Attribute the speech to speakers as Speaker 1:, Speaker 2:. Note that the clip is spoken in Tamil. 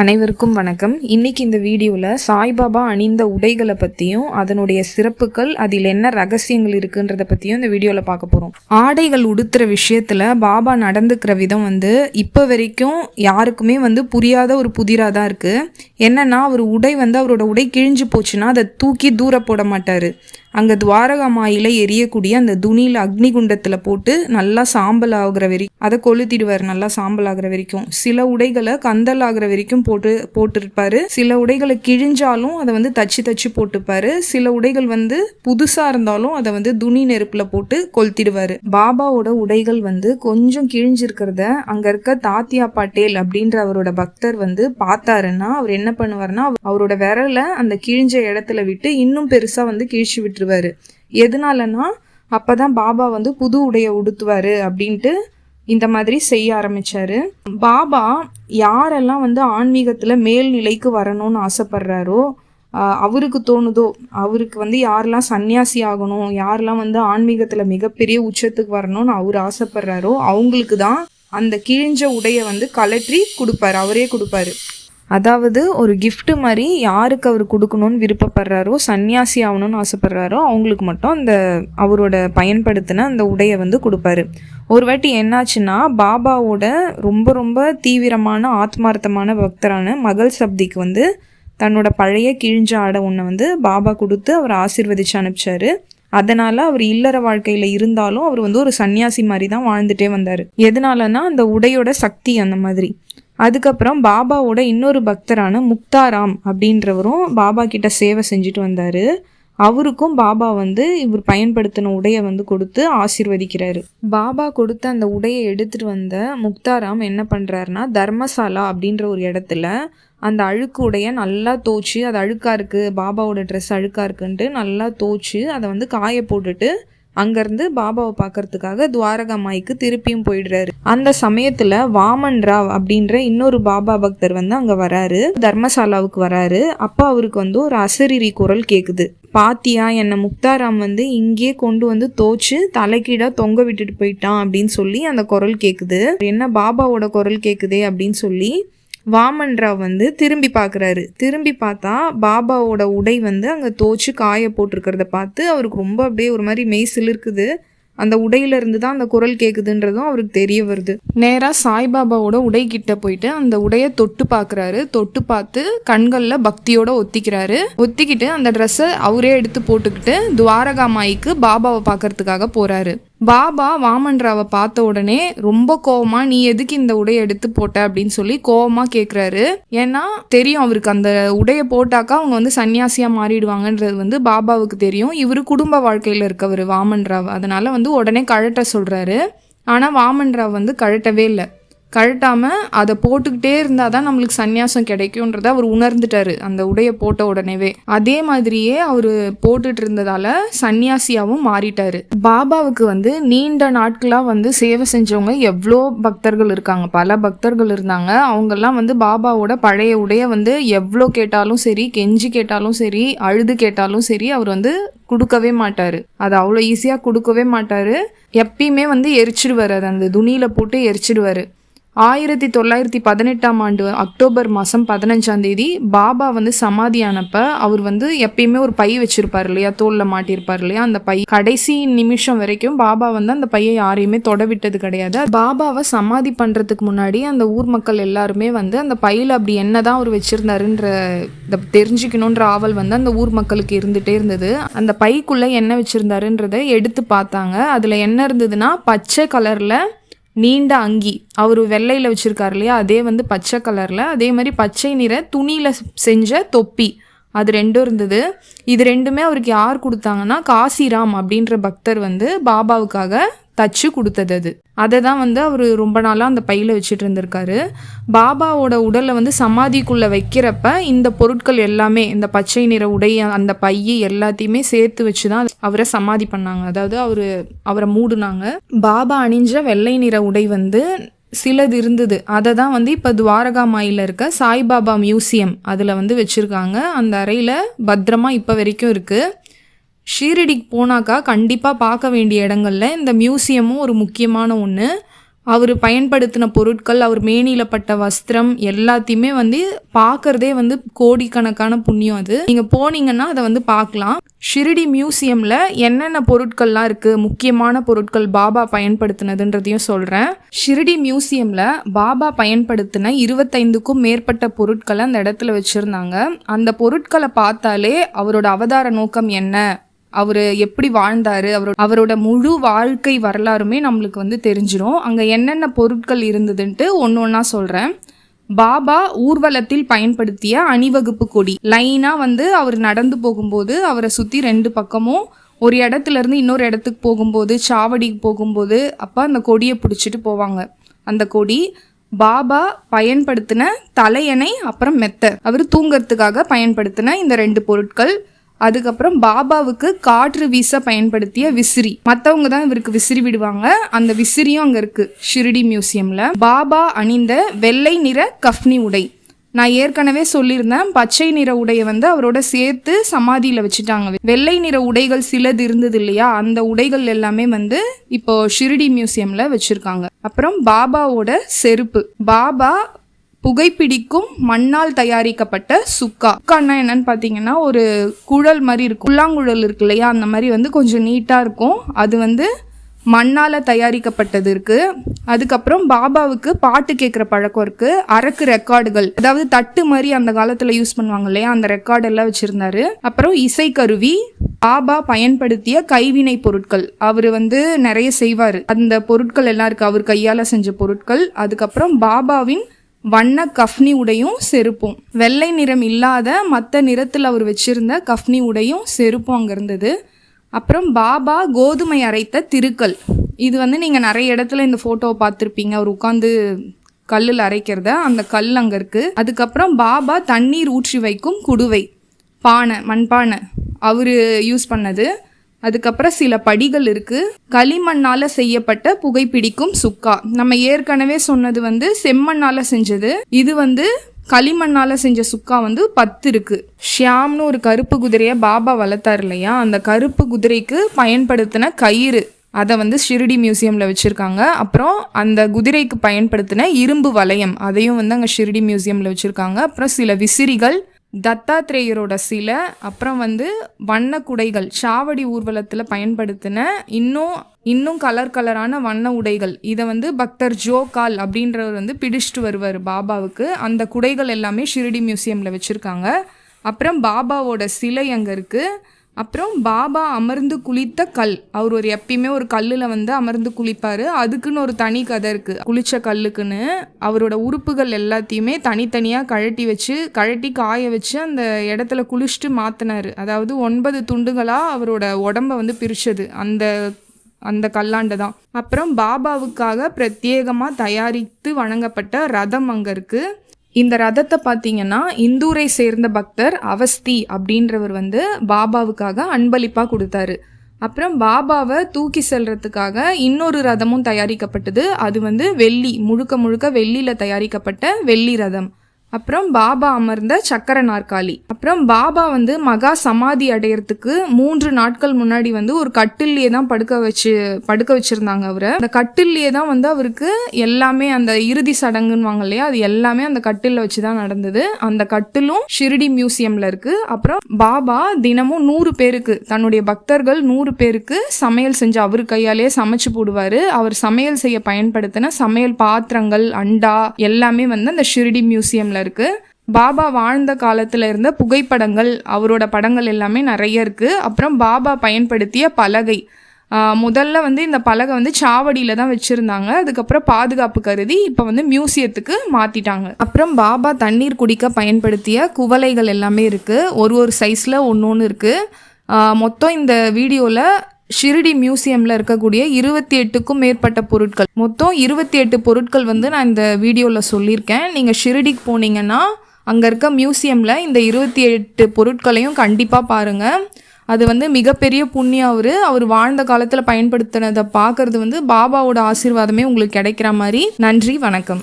Speaker 1: அனைவருக்கும் வணக்கம். இன்னைக்கு இந்த வீடியோவில் சாய்பாபா அணிந்த உடைகளை பற்றியும் அதனுடைய சிறப்புகள் அதில் என்ன ரகசியங்கள் இருக்குன்றத பற்றியும் இந்த வீடியோவில் பார்க்க போகிறோம் ஆடைகள் உடுத்துற விஷயத்தில் பாபா நடந்துக்கிற விதம் வந்து இப்போ வரைக்கும் யாருக்குமே வந்து புரியாத ஒரு புதிராக தான் இருக்குது என்னன்னா அவர் உடை வந்து அவரோட உடை கிழிஞ்சு போச்சுன்னா அதை தூக்கி தூர போட மாட்டார். அங்கே துவாரகா மாயில எரியக்கூடிய அந்த துணியில் அக்னி குண்டத்தில் போட்டு நல்லா சாம்பல் ஆகுற வரைக்கும் அதை கொளுத்திடுவார் நல்லா சாம்பல் ஆகிற வரைக்கும் சில உடைகளை கந்தல் ஆகிற வரைக்கும் போட்டு போட்டிருப்பாரு. சில உடைகளை கிழிஞ்சாலும் அதை வந்து தச்சு தச்சு போட்டுப்பாரு. சில உடைகள் வந்து புதுசாக இருந்தாலும் அதை வந்து துணி நெருப்பில் போட்டு கொளுத்திடுவாரு. பாபாவோட உடைகள் வந்து கொஞ்சம் கிழிஞ்சிருக்கிறத அங்கே இருக்க தாத்தியா பாட்டேல் அப்படின்ற அவரோட பக்தர் வந்து பார்த்தாருன்னா அவர் என்ன பண்ணுவார்னா அவரோட விரலை அந்த கிழிஞ்ச இடத்துல விட்டு இன்னும் பெருசாக வந்து கிழிச்சு விட்டு விட்டுருவாரு எதனாலனா அப்பதான் பாபா வந்து புது உடையை உடுத்துவாரு அப்படின்ட்டு இந்த மாதிரி செய்ய ஆரம்பிச்சாரு. பாபா யாரெல்லாம் வந்து ஆன்மீகத்தில் மேல்நிலைக்கு வரணும்னு ஆசைப்படுறாரோ அவருக்கு தோணுதோ அவருக்கு வந்து யாரெல்லாம் சன்னியாசி ஆகணும் யாரெல்லாம் வந்து ஆன்மீகத்தில் மிகப்பெரிய உச்சத்துக்கு வரணும்னு அவர் ஆசைப்படுறாரோ அவங்களுக்கு தான் அந்த கிழிஞ்ச உடையை வந்து கலற்றி கொடுப்பாரு அவரே கொடுப்பாரு. அதாவது ஒரு கிஃப்ட்டு மாதிரி யாருக்கு அவர் கொடுக்கணும்னு விருப்பப்படுறாரோ சன்னியாசி ஆகணும்னு ஆசைப்படுறாரோ அவங்களுக்கு மட்டும் அந்த அவரோட பயன்படுத்தின அந்த உடையை வந்து கொடுப்பாரு. ஒரு வாட்டி என்னாச்சுன்னா பாபாவோட ரொம்ப ரொம்ப தீவிரமான ஆத்மார்த்தமான பக்தரான மகள் சப்திக்கு வந்து தன்னோட பழைய கிழிஞ்ச ஆடை ஒன்றை வந்து பாபா கொடுத்து அவர் ஆசிர்வதிச்சு அனுப்பிச்சாரு. அதனால அவர் இல்லற வாழ்க்கையில இருந்தாலும் அவர் வந்து ஒரு சன்னியாசி மாதிரி தான் வாழ்ந்துட்டே வந்தாரு. எதனாலனா அந்த உடையோட சக்தி அந்த மாதிரி. அதுக்கப்புறம் பாபாவோட இன்னொரு பக்தரான முக்தாராம் அப்படின்றவரும் பாபா கிட்ட சேவை செஞ்சுட்டு வந்தார். அவருக்கும் பாபா வந்து இவர் பயன்படுத்தின உடையை வந்து கொடுத்து ஆசிர்வதிக்கிறாரு. பாபா கொடுத்த அந்த உடையை எடுத்துட்டு வந்த முக்தாராம் என்ன பண்ணுறாருன்னா தர்மசாலா அப்படின்ற ஒரு இடத்துல அந்த அழுக்கு உடைய நல்லா தோச்சு அது அழுக்காக இருக்குது பாபாவோட ட்ரெஸ் அழுக்கா இருக்குன்ட்டு நல்லா தோச்சு அதை வந்து காய போட்டுட்டு அங்கேருந்து பாபாவை பார்க்கறதுக்காக துவாரகா மாய்க்கு திருப்பியும் போயிடுறாரு. அந்த சமயத்தில் வாமன் ராவ் அப்படின்ற இன்னொரு பாபா பக்தர் வந்து அங்கே வராரு. தர்மசாலாவுக்கு வராரு. அப்போ அவருக்கு வந்து ஒரு அசரீரி குரல் கேட்குது பாத்தியா என்னை முக்தாராம் வந்து இங்கேயே கொண்டு வந்து தோச்சு தலைக்கீடாக தொங்க விட்டுட்டு போயிட்டான் அப்படின்னு சொல்லி அந்த குரல் கேட்குது என்ன பாபாவோட குரல் கேட்குதே அப்படின்னு சொல்லி வாமன் ராவ் வந்து திரும்பி பார்க்குறாரு திரும்பி பார்த்தா பாபாவோட உடை வந்து அங்கே தோச்சு காய போட்டிருக்கிறத பார்த்து அவருக்கு ரொம்ப அப்படியே ஒரு மாதிரி மெய் இருக்குது அந்த உடையில இருந்து தான் அந்த குரல் கேட்குதுன்றதும் அவருக்கு தெரிய வருது. நேராக சாய்பாபாவோட உடை கிட்ட போயிட்டு அந்த உடையை தொட்டு பார்க்குறாரு தொட்டு பார்த்து கண்களில் பக்தியோட ஒத்திக்கிறாரு. ஒத்திக்கிட்டு அந்த ட்ரெஸ்ஸை அவரே எடுத்து போட்டுக்கிட்டு துவாரகா மாய்க்கு பாபாவை பார்க்கறதுக்காக போகிறாரு பாபா வாமன்ராவை பார்த்த உடனே ரொம்ப கோவமா நீ எதுக்கு இந்த உடையை எடுத்து போட்ட? அப்படின்னு சொல்லி கோவமா கேக்குறாரு. ஏன்னா தெரியும் அவருக்கு அந்த உடையை போட்டாக்கா அவங்க வந்து சன்னியாசியா மாறிடுவாங்கன்றது வந்து பாபாவுக்கு தெரியும். இவரு குடும்ப வாழ்க்கையில இருக்கவர் வாமன்ராவ். அதனால வந்து உடனே கழட்ட சொல்றாரு. ஆனா வாமன்ராவ் வந்து கழட்டவே இல்லை. கழட்டாமல் அதை போட்டுக்கிட்டே இருந்தால் தான் நம்மளுக்கு சந்நியாசம் கிடைக்கும்ன்றத அவர் உணர்ந்துட்டாரு அந்த உடையை போட்ட உடனேவே. அதே மாதிரியே அவர் போட்டுட்டு இருந்ததால சன்னியாசியாகவும் மாறிட்டாரு. பாபாவுக்கு வந்து நீண்ட நாட்களாக வந்து சேவை செஞ்சவங்க எவ்வளோ பக்தர்கள் இருக்காங்க. பல பக்தர்கள் இருந்தாங்க. அவங்கெல்லாம் வந்து பாபாவோட பழைய உடைய வந்து எவ்வளோ கேட்டாலும் சரி கெஞ்சி கேட்டாலும் சரி அழுது கேட்டாலும் சரி அவர் வந்து கொடுக்கவே மாட்டார். அது அவ்வளோ ஈஸியாக கொடுக்கவே மாட்டார். எப்பயுமே வந்து எரிச்சிடுவார். அது அந்த துணியில் போட்டு எரிச்சிடுவார். ஆயிரத்தி தொள்ளாயிரத்தி பதினெட்டாம் ஆண்டு அக்டோபர் மாதம் பதினஞ்சாம் தேதி பாபா வந்து சமாதியானப்ப அவர் வந்து எப்பயுமே ஒரு பை வச்சிருப்பார் இல்லையா? தோலில் மாட்டியிருப்பார் இல்லையா? அந்த பை. கடைசி நிமிஷம் வரைக்கும் பாபா வந்து அந்த பையை யாரையுமே தொட விட்டது கிடையாது. பாபாவை சமாதி பண்ணுறதுக்கு முன்னாடி அந்த ஊர் மக்கள் எல்லாருமே வந்து அந்த பையில் அப்படி என்ன தான் அவர் வச்சிருந்தாருன்ற இத தெரிஞ்சுக்கணுன்ற ஆவல் வந்து அந்த ஊர் மக்களுக்கு இருந்துகிட்டே இருந்தது. அந்த பைக்குள்ளே என்ன வச்சிருந்தாருன்றதை எடுத்து பார்த்தாங்க. அதில் என்ன இருந்ததுன்னா பச்சை கலரில் நீண்ட அங்கி. அவர் வெள்ளையில் வச்சுருக்காரு இல்லையா? அதே வந்து பச்சை கலரில் அதே மாதிரி பச்சை நிற துணியில் செஞ்ச தொப்பி. அது ரெண்டும் இருந்தது. இது ரெண்டுமே அவருக்கு யார் கொடுத்தாங்கன்னா காசிராம் அப்படின்ற பக்தர் வந்து பாபாவுக்காக தச்சு கொடுத்தது அது. அதை தான் வந்து அவர் ரொம்ப நாளாக அந்த பையில் வச்சுட்டு இருந்திருக்காரு. பாபாவோட உடலை வந்து சமாதிக்குள்ளே வைக்கிறப்ப இந்த பொருட்கள் எல்லாமே இந்த பச்சை நிற உடை அந்த பையை எல்லாத்தையுமே சேர்த்து வச்சு தான் அவரை சமாதி பண்ணாங்க. அதாவது அவர் அவரை மூடுனாங்க. பாபா அணிஞ்ச வெள்ளை நிற உடை வந்து சிலது இருந்தது. அதை தான் வந்து இப்போ துவாரகா மாயில் இருக்க சாய்பாபா மியூசியம் அதில் வந்து வச்சுருக்காங்க. அந்த அறையில் பத்திரமா இப்போ வரைக்கும் இருக்குது ஷீரடிக்கு போனாக்கா கண்டிப்பாக பார்க்க வேண்டிய இடங்களில் இந்த மியூசியமும் ஒரு முக்கியமான ஒன்று அவர் பயன்படுத்தின பொருட்கள் அவர் மேனியில் பட்ட வஸ்திரம் எல்லாத்தையுமே வந்து பார்க்கறதே வந்து கோடிக்கணக்கான புண்ணியம் அது. நீங்கள் போனீங்கன்னா அதை வந்து பார்க்கலாம் ஷிரிடி மியூசியமில் என்னென்ன பொருட்கள்லாம் இருக்குது முக்கியமான பொருட்கள் பாபா பயன்படுத்தினதுன்றதையும் சொல்கிறேன் ஷிரிடி மியூசியமில் பாபா பயன்படுத்தின இருபத்தைந்துக்கும் மேற்பட்ட பொருட்களை அந்த இடத்துல வச்சுருந்தாங்க. அந்த பொருட்களை பார்த்தாலே அவரோட அவதார நோக்கம் என்ன? அவர் எப்படி வாழ்ந்தார் அவரோட அவரோட முழு வாழ்க்கை வரலாறுமே நம்மளுக்கு வந்து தெரிஞ்சிடும் அங்கே என்னென்ன பொருட்கள் இருந்ததுன்ட்டு ஒன்று ஒன்றா சொல்கிறேன் பாபா ஊர்வலத்தில் பயன்படுத்திய அணிவகுப்பு கொடி. லைனாக வந்து அவர் நடந்து போகும்போது அவரை சுற்றி ரெண்டு பக்கமும் ஒரு இடத்துல இருந்து இன்னொரு இடத்துக்கு போகும்போது சாவடிக்கு போகும்போது அப்போ அந்த கொடியை பிடிச்சிட்டு போவாங்க. அந்த கொடி பாபா பயன்படுத்தின தலையணை அப்புறம் மெத்த. அவர் தூங்கிறதுக்காக பயன்படுத்தின இந்த ரெண்டு பொருட்கள். அதுக்கப்புறம் பாபாவுக்கு காற்று வீச பயன்படுத்திய விசிறி. மற்றவங்க தான் இவருக்கு விசிறி விடுவாங்க. அந்த விசிறியும் அங்கே இருக்கு ஷிரிடி மியூசியம்ல. பாபா அணிந்த வெள்ளை நிற கஃப்னி உடை. நான் ஏற்கனவே சொல்லியிருந்தேன் பச்சை நிற உடையை வந்து அவரோட சேர்த்து சமாதியில் வச்சுட்டாங்க. வெள்ளை நிற உடைகள் சிலது இருந்தது இல்லையா? அந்த உடைகள் எல்லாமே வந்து இப்போ ஷிரிடி மியூசியம்ல வச்சிருக்காங்க. அப்புறம் பாபாவோட செருப்பு. பாபா புகைப்பிடிக்கும் மண்ணால் தயாரிக்கப்பட்ட சுக்கா. சுக்கான்னா என்னன்னு பார்த்தீங்கன்னா ஒரு குழல் மாதிரி இருக்கும். புல்லாங்குழல் இருக்கு இல்லையா? அந்த மாதிரி வந்து கொஞ்சம் நீட்டாக இருக்கும். அது வந்து மண்ணால் தயாரிக்கப்பட்டது இருக்குது அதுக்கப்புறம் பாபாவுக்கு பாட்டு கேட்குற பழக்கம் இருக்குது அரக்கு ரெக்கார்டுகள். அதாவது தட்டு மாதிரி அந்த காலத்தில் யூஸ் பண்ணுவாங்க இல்லையா? அந்த ரெக்கார்டெல்லாம் வச்சுருந்தாரு. அப்புறம் இசைக்கருவி. பாபா பயன்படுத்திய கைவினை பொருட்கள். அவர் வந்து நிறைய செய்வார். அந்த பொருட்கள் எல்லாம் இருக்குது அவர் கையால் செஞ்ச பொருட்கள். அதுக்கப்புறம் பாபாவின் வண்ண கஃப்னி உடையும் செருப்பும். வெள்ளை நிறம் இல்லாத மற்ற நிறத்தில் அவர் வச்சிருந்த கஃப்னி உடையும் செருப்பும் அங்கே இருந்தது. அப்புறம் பாபா கோதுமை அரைத்த திருக்கல். இது வந்து நீங்கள் நிறைய இடத்துல இந்த ஃபோட்டோவை பார்த்துருப்பீங்க. அவர் உட்காந்து கல்லில் அரைக்கிறத. அந்த கல் அங்கே இருக்குது அதுக்கப்புறம் பாபா தண்ணீர் ஊற்றி வைக்கும் குடுவை. பானை மண்பானை. அவர் யூஸ் பண்ணது. அதுக்கப்புறம் சில படிகள் இருக்கு. களிமண்ணால செய்யப்பட்ட புகைப்பிடிக்கும் சுக்கா. நம்ம ஏற்கனவே சொன்னது வந்து செம்மண்ணால செஞ்சது. இது வந்து களிமண்ணால செஞ்ச சுக்கா வந்து பத்து இருக்கு. ஷியாம்னு ஒரு கருப்பு குதிரையை பாபா வளர்த்தார் இல்லையா? அந்த கருப்பு குதிரைக்கு பயன்படுத்தின கயிறு. அதை வந்து ஷிரிடி மியூசியமில் வச்சுருக்காங்க. அப்புறம் அந்த குதிரைக்கு பயன்படுத்தின இரும்பு வளையம். அதையும் வந்து அங்கே ஷிரிடி மியூசியமில் வச்சுருக்காங்க. அப்புறம் சில விசிறிகள் தத்தாத்ரேயரோட சிலை அப்புறம் வந்து வண்ண குடைகள் சாவடி ஊர்வலத்தில் பயன்படுத்தின இன்னும் இன்னும் கலர் கலரான வண்ண உடைகள். இதை வந்து பக்தர் ஜோகால் அப்படின்றவர் வந்து பிடிச்சிட்டு வருவார் பாபாவுக்கு. அந்த குடைகள் எல்லாமே ஷிரிடி மியூசியமில் வச்சுருக்காங்க. அப்புறம் பாபாவோட சிலை அங்கே இருக்குது அப்புறம் பாபா அமர்ந்து குளித்த கல். அவர் ஒரு எப்பயுமே ஒரு கல்லில் வந்து அமர்ந்து குளிப்பார். அதுக்குன்னு ஒரு தனி கதை இருக்குது குளித்த கல்லுக்குன்னு அவரோட உறுப்புகள் எல்லாத்தையுமே தனித்தனியாக கழட்டி வச்சு கழட்டி காய வச்சு அந்த இடத்துல குளிச்சுட்டு மாற்றினார் அதாவது ஒன்பது துண்டுகளாக அவரோட உடம்ப வந்து பிரித்தது அந்த அந்த கல்லாண்டு தான். அப்புறம் பாபாவுக்காக பிரத்யேகமாக தயாரித்து வழங்கப்பட்ட ரதம் அங்கே இருக்குது இந்த ரதத்தை பார்த்தீங்கன்னா இந்தூரை சேர்ந்த பக்தர் அவஸ்தி அப்படின்றவர் வந்து பாபாவுக்காக அன்பளிப்பாக கொடுத்தாரு. அப்புறம் பாபாவை தூக்கி செல்றதுக்காக இன்னொரு ரதமும் தயாரிக்கப்பட்டது. அது வந்து வெள்ளி முழுக்க முழுக்க வெள்ளியில் தயாரிக்கப்பட்ட வெள்ளி ரதம். அப்புறம் பாபா அமர்ந்த சக்கர நாற்காலி. அப்புறம் பாபா வந்து மகா சமாதி அடையறதுக்கு மூன்று நாட்கள் முன்னாடி வந்து ஒரு கட்டில்லையே தான் படுக்க வச்சு படுக்க வச்சிருந்தாங்க அவரை. அந்த கட்டில்லையே தான் வந்து அவருக்கு எல்லாமே அந்த இறுதி சடங்குன்னு இல்லையா அது எல்லாமே அந்த கட்டில வச்சு தான் நடந்தது. அந்த கட்டிலும் ஷிரிடி மியூசியம்ல இருக்கு. அப்புறம் பாபா தினமும் நூறு பேருக்கு தன்னுடைய பக்தர்கள் நூறு பேருக்கு சமையல் செஞ்சு அவர் கையாலே சமைச்சு போடுவாரு. அவர் சமையல் செய்ய பயன்படுத்தின சமையல் பாத்திரங்கள் அண்டா எல்லாமே வந்து அந்த ஷிரிடி மியூசியம்ல இருக்கு. பாபா வாழ்ந்த காலத்தில் இருந்த புகைப்படங்கள் அவரோட படங்கள் எல்லாமே நிறைய இருக்குது அப்புறம் பாபா பயன்படுத்திய பலகை. முதல்ல வந்து இந்த பலகை வந்து சாவடியில் தான் வச்சுருந்தாங்க. அதுக்கப்புறம் பாதுகாப்பு கருதி இப்போ வந்து மியூசியத்துக்கு மாற்றிட்டாங்க அப்புறம் பாபா தண்ணீர் குடிக்க பயன்படுத்திய குவளைகள் எல்லாமே இருக்குது ஒரு ஒரு சைஸில் ஒன்று ஒன்று இருக்குது மொத்தம் இந்த வீடியோவில் ஷிரிடி மியூசியமில் இருக்கக்கூடிய இருபத்தி எட்டுக்கும் மேற்பட்ட பொருட்கள். மொத்தம் இருபத்தி எட்டு பொருட்கள் வந்து நான் இந்த வீடியோவில் சொல்லியிருக்கேன். நீங்கள் ஷிரடிக்கு போனீங்கன்னா அங்கே இருக்க மியூசியமில் இந்த இருபத்தி எட்டு பொருட்களையும் கண்டிப்பாக பாருங்கள் அது வந்து மிகப்பெரிய புண்ணியம் அவர். அவர் வாழ்ந்த காலத்தில் பயன்படுத்தினதை பார்க்கறது வந்து பாபாவோட ஆசீர்வாதமே உங்களுக்கு கிடைக்கிற மாதிரி. நன்றி வணக்கம்.